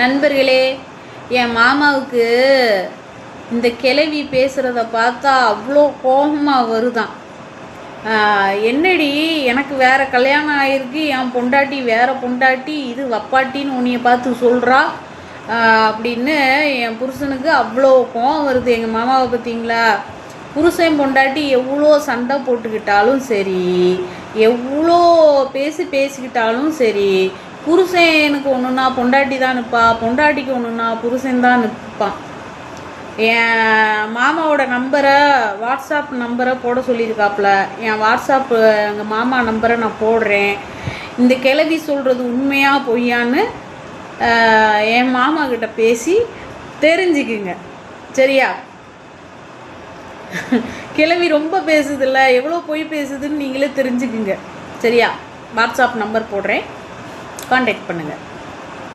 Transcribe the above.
நண்பர்களே என் மாமாவுக்கு இந்த கிளவி பேசுகிறத பார்த்தா அவ்வளோ கோபமாக வருதான். என்னடி எனக்கு வேறு கல்யாணம் ஆயிருக்கு என் பொண்டாட்டி வேறு பொண்டாட்டி இது வப்பாட்டின்னு உன்னைய பார்த்து சொல்கிறா அப்படின்னு என் புருஷனுக்கு அவ்வளோ கோவம் வருது. எங்கள் மாமாவை பார்த்தீங்களா? புருஷன் பொண்டாட்டி எவ்வளோ சண்டை போட்டுக்கிட்டாலும் சரி எவ்வளோ பேசி பேசிக்கிட்டாலும் சரி புருஷனுக்கு ஒன்றுனா பொண்டாட்டி தான் நிற்பா பொண்டாட்டிக்கு ஒன்றுனா புருஷன் தான் நிற்பான் என் மாமாவோட நம்பரை வாட்ஸ்அப் நம்பரை போட சொல்லியிருக்காப்புல. என் வாட்ஸ்அப் எங்கள் மாமா நம்பரை நான் போடுறேன். இந்த கிளவி சொல்கிறது உண்மையாக பொய்யான்னு என் மாமா கிட்ட பேசி தெரிஞ்சுக்குங்க. சரியா? கிளவி ரொம்ப பேசுதில்ல எவ்வளோ பொய் பேசுதுன்னு நீங்களே தெரிஞ்சுக்குங்க. சரியா? வாட்ஸ்அப் நம்பர் போடுறேன். காண்டாக்ட் பண்ணுங்கள்